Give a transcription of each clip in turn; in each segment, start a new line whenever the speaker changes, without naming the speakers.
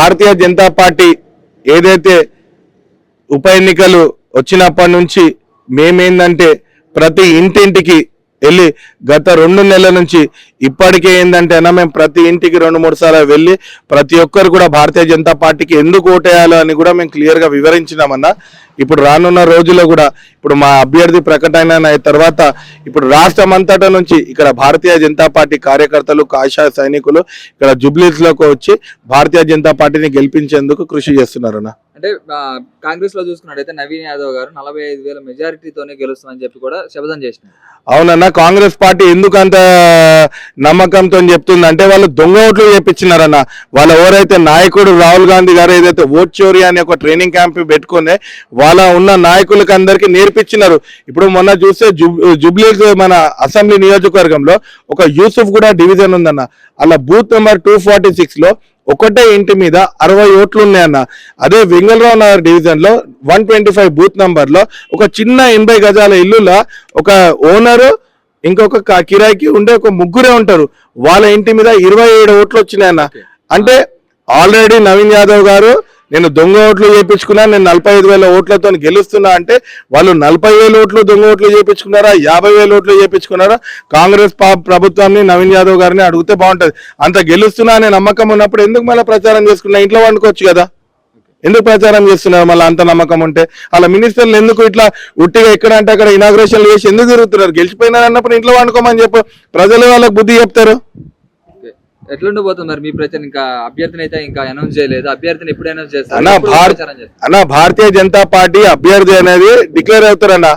Bharatiya Janata party ఏదైతే ఉప ఎన్నికలు వచ్చినప్పటి నుంచి మేమేందంటే ప్రతి ఇంటింటికి వెళ్ళి గత రెండు నెలల నుంచి ఇప్పటికే ఏంటంటే మేము ప్రతి ఇంటికి రెండు మూడు సార్లు వెళ్ళి ప్రతి ఒక్కరు కూడా భారతీయ జనతా పార్టీకి ఎందుకు ఓటేయాలో అని కూడా మేము క్లియర్గా వివరించినామన్నా. ఇప్పుడు రానున్న రోజుల్లో కూడా ఇప్పుడు మా అభ్యర్థి ప్రకటన అయిన తర్వాత ఇప్పుడు రాష్ట్రం అంతటా నుంచి ఇక్కడ భారతీయ జనతా పార్టీ కార్యకర్తలు కాషా సైనికులు ఇక్కడ జుబ్లీస్లోకి వచ్చి భారతీయ జనతా పార్టీని గెలిపించేందుకు కృషి చేస్తున్నారన్న
అంటే కాంగ్రెస్లో చూసుకున్నట్టయితే నవీన్ యాదవ్ గారు నలభై ఐదు వేల మెజారిటీతోనే గెలుస్తామని చెప్పి కూడా శపథం చేసినారు.
అవునన్నా కాంగ్రెస్ పార్టీ ఎందుకంత నమ్మకంతో చెప్తుంది అంటే వాళ్ళు దొంగ ఓట్లు చేపించినారన్న. వాళ్ళ ఎవరైతే నాయకుడు రాహుల్ గాంధీ గారు ఏదైతే ఓట్ చోరీ అనే ఒక ట్రైనింగ్ క్యాంప్ పెట్టుకుంది వాళ్ళ ఉన్న నాయకులకు అందరికి నేర్పించినారు. ఇప్పుడు మొన్న చూస్తే జుబ్ జుబ్లీ మన అసెంబ్లీ నియోజకవర్గంలో ఒక యూసుఫ్ కూడా డివిజన్ ఉందన్న. అలా బూత్ నెంబర్ టూ ఫార్టీ సిక్స్లో ఒకటే ఇంటి మీద అరవై ఓట్లు ఉన్నాయన్న. అదే వెంగళరావు నగర్ డివిజన్లో వన్ ట్వంటీ ఫైవ్ బూత్ నంబర్లో ఒక చిన్న ఎనభై గజాల ఇల్లులో ఒక ఓనరు ఇంకొక కిరాయికి ఉండే ఒక ముగ్గురే ఉంటారు. వాళ్ళ ఇంటి మీద ఇరవై ఏడు ఓట్లు వచ్చినాయన్న. అంటే ఆల్రెడీ నవీన్ యాదవ్ గారు నేను దొంగ ఓట్లు చేయించుకున్నా నేను నలభై ఐదు వేల ఓట్లతో గెలుస్తున్నా అంటే వాళ్ళు నలభై వేల ఓట్లు దొంగ ఓట్లు చేయించుకున్నారా యాభై వేల ఓట్లు చేయించుకున్నారా? కాంగ్రెస్ పా- ప్రభుత్వాన్ని నవీన్ యాదవ్ గారిని అడిగితే బాగుంటుంది. అంత గెలుస్తున్నా అనే నమ్మకం ఉన్నప్పుడు ఎందుకు మళ్ళీ ప్రచారం చేసుకున్నా? ఇంట్లో వండుకోవచ్చు కదా. ఎందుకు ప్రచారం చేస్తున్నారు మళ్ళీ అంత నమ్మకం ఉంటే? అలా మినిస్టర్లు ఎందుకు ఇట్లా ఉట్టిగా ఎక్కడ అంటే అక్కడ ఇనాగ్రేషన్లు చేసి ఎందుకు తిరుగుతున్నారు? గెలిచిపోయినారు అన్నప్పుడు ఇంట్లో వండుకోమని చెప్పు. ప్రజలు వాళ్ళకి బుద్ధి చెప్తారు.
ఎట్లుండబోతుంది మరి మీ ప్రచారం? ఇంకా అభ్యర్థిని అయితే ఇంకా అనౌన్స్ చేయలేదు. అభ్యర్థిని ఎప్పుడు అనౌన్స్ చేస్తారు?
అన్న
ఎప్పుడు
భారత్
ప్రచారం చేస్తారు?
అన్న భారతీయ జనతా పార్టీ అభ్యర్థి అనేది డిక్లేర్ అవుతారన్న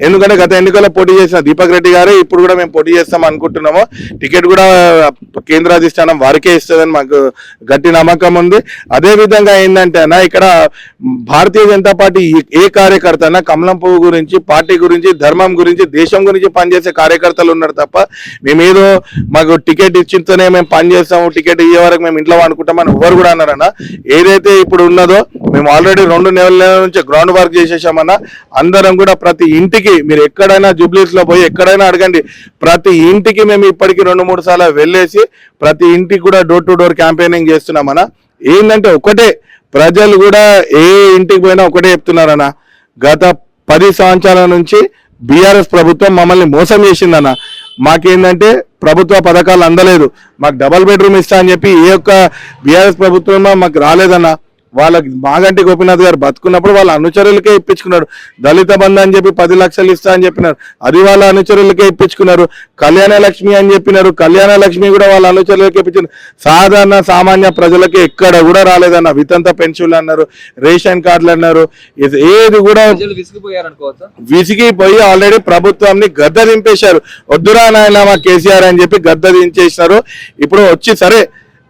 ఎందుకంటే గత ఎన్నికల్లో పోటీ చేసిన దీపక్ రెడ్డి గారే ఇప్పుడు కూడా మేము పోటీ చేస్తాం అనుకుంటున్నాము. టికెట్ కూడా కేంద్ర అధిష్టానం వారికే ఇస్తుందని మాకు గట్టి నమ్మకం ఉంది. అదే విధంగా ఏంటంటే అన్న ఇక్కడ భారతీయ జనతా పార్టీ ఏ- ఏ కార్యకర్త అన్న కమలం పువ్వు గురించి పార్టీ గురించి ధర్మం గురించి దేశం గురించి పనిచేసే కార్యకర్తలు ఉన్నారు తప్ప మేమేదో మాకు టికెట్ ఇచ్చితేనే మేము పనిచేస్తాము టికెట్ ఇయ్యే వరకు మేము ఇంట్లో అనుకుంటామని ఎవరు కూడా అన్నారన్న ఏదైతే ఇప్పుడు ఉన్నదో మేము ఆల్రెడీ రెండు నెలల నుంచి గ్రౌండ్ వర్క్ చేసేసామన్నా అందరం కూడా ప్రతి ఇంటికి మీరు ఎక్కడైనా జూబ్లీస్లో పోయి ఎక్కడైనా అడగండి. ప్రతి ఇంటికి మేము ఇప్పటికి రెండు మూడు సార్లు వెళ్ళేసి ప్రతి ఇంటికి కూడా డోర్ టు డోర్ క్యాంపెయినింగ్ చేస్తున్నామన్నా. ఏంటంటే ఒకటే ప్రజలు కూడా ఏ ఇంటికి పోయినా ఒకటే చెప్తున్నారన్న. గత పది సంవత్సరాల నుంచి బీఆర్ఎస్ ప్రభుత్వం మమ్మల్ని మోసం చేసిందన్న. మాకేందంటే ప్రభుత్వ పథకాలు అందలేదు. మాకు డబల్ బెడ్రూమ్ ఇస్తా అని చెప్పి ఏ ఒక్క బీఆర్ఎస్ ప్రభుత్వం మాకు రాలేదన్నా. వాళ్ళకి మాగంటి గోపీనాథ్ గారు బతుకున్నప్పుడు వాళ్ళ అనుచరులకే ఇప్పించుకున్నారు దళిత బంధు అని చెప్పి పది లక్షలు ఇస్తా అని చెప్పినారు. అది వాళ్ళ అనుచరులకే ఇప్పించుకున్నారు. కళ్యాణ లక్ష్మి అని చెప్పినారు. కళ్యాణ లక్ష్మి కూడా వాళ్ళ అనుచరులకే ఇప్పించారు సాధారణ సామాన్య ప్రజలకి ఎక్కడ కూడా రాలేదన్న వితంత పెన్షన్లు అన్నారు రేషన్ కార్డులు అన్నారు. ఇది ఏది కూడా విసిగిపోయి ఆల్రెడీ ప్రభుత్వాన్ని గద్ద దింపేశారు. వద్దురా నాయన మా కేసీఆర్ అని చెప్పి గద్ద దించేసినారు. ఇప్పుడు వచ్చి సరే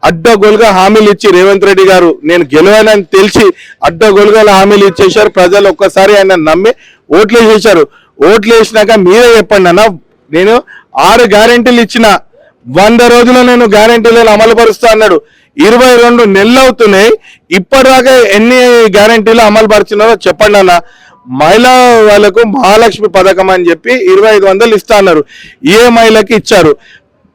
అడ్డగోలుగా హామీలు ఇచ్చి రేవంత్ రెడ్డి గారు నేను గెలవానని తెలిసి అడ్డగోలుగా హామీలు ఇచ్చేశారు. ప్రజలు ఒక్కసారి ఆయన నమ్మి ఓట్లు వేసేశారు. ఓట్లు వేసినాక మీరే చెప్పండి అన్న నేను ఆరు గ్యారెంటీలు ఇచ్చిన వంద రోజులు నేను గ్యారెంటీలను అమలు పరుస్తా అన్నాడు. ఇరవై రెండు నెలలు అవుతున్నాయి. ఇప్పటిదాకా ఎన్ని గ్యారెంటీలు అమలు పరిచినారో చెప్పండి అన్న. మహిళా వాళ్ళకు మహాలక్ష్మి పథకం అని చెప్పి ఇరవై ఐదు వందలు ఇస్తా అన్నారు. ఏ మహిళకి ఇచ్చారు?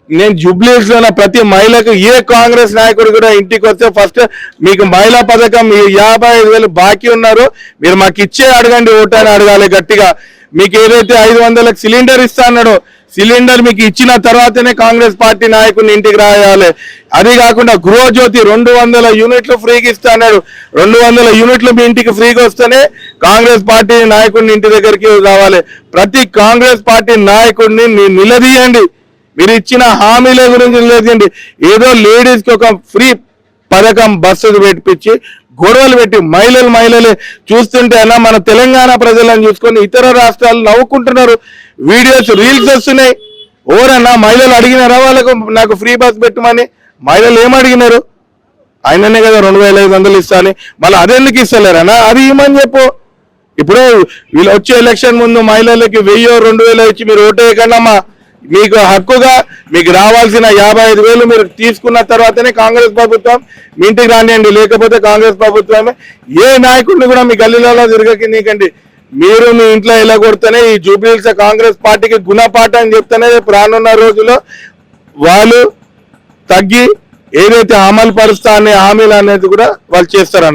నేను జూబ్లీస్లో ఉన్న ప్రతి మహిళకు ఏ కాంగ్రెస్ నాయకుడు కూడా ఇంటికి వస్తే ఫస్ట్ మీకు మహిళా పథకం యాభై ఐదు వేలు బాకీ ఉన్నారు. మీరు మాకు ఇచ్చే అడగండి ఓటు అడగాలి గట్టిగా. మీకు ఏదైతే ఐదు వందలకు సిలిండర్ ఇస్తా అన్నాడో సిలిండర్ మీకు ఇచ్చిన తర్వాతనే కాంగ్రెస్ పార్టీ నాయకుడిని ఇంటికి రాయాలి. అది కాకుండా గృహజ్యోతి రెండు వందల యూనిట్లు ఫ్రీగా ఇస్తా అన్నాడు. రెండు వందల యూనిట్లు మీ ఇంటికి ఫ్రీగా వస్తేనే కాంగ్రెస్ పార్టీ నాయకుడిని ఇంటి దగ్గరికి రావాలి. ప్రతి కాంగ్రెస్ పార్టీ నాయకుడిని నిలదీయండి. మీరు ఇచ్చిన హామీల గురించి లేదండి ఏదో లేడీస్కి ఒక ఫ్రీ పథకం బస్సు పెట్టించి గొడవలు పెట్టి మహిళలు మహిళలే చూస్తుంటే అన్న మన తెలంగాణ ప్రజలను చూసుకొని ఇతర రాష్ట్రాలు నవ్వుకుంటున్నారు. వీడియోస్ రీల్స్ వస్తున్నాయి. ఓరన్నా మహిళలు అడిగినారా వాళ్ళకు నాకు ఫ్రీ బస్ పెట్టమని? మహిళలు ఏం అడిగినారు? ఆయననే కదా రెండు వేల ఐదు వందలు ఇస్తా అని. మళ్ళీ అదెందుకు ఇస్తలేరన్నా అది ఇమ్మని చెప్పు. ఇప్పుడు వీళ్ళు వచ్చే ఎలక్షన్ ముందు మహిళలకి వెయ్యో రెండు వేలు ఇచ్చి మీరు ఓటేయకండి అమ్మా మీకు హక్కుగా మీకు రావాల్సిన యాభై ఐదు వేలు మీరు తీసుకున్న తర్వాతనే కాంగ్రెస్ ప్రభుత్వం మీ ఇంటికి రానియండి. లేకపోతే కాంగ్రెస్ ప్రభుత్వమే ఏ నాయకుడిని కూడా మీ గల్లీలలో తిరగకి నీకండి మీరు మీ ఇంట్లో ఎలా కొడితేనే ఈ జూబ్లీస్ కాంగ్రెస్ పార్టీకి గుణపాఠం చెప్తేనే రానున్న రోజుల్లో వాళ్ళు తగ్గి ఏదైతే అమలు పరుస్తా అనే హామీలు అనేది కూడా వాళ్ళు చేస్తారన్న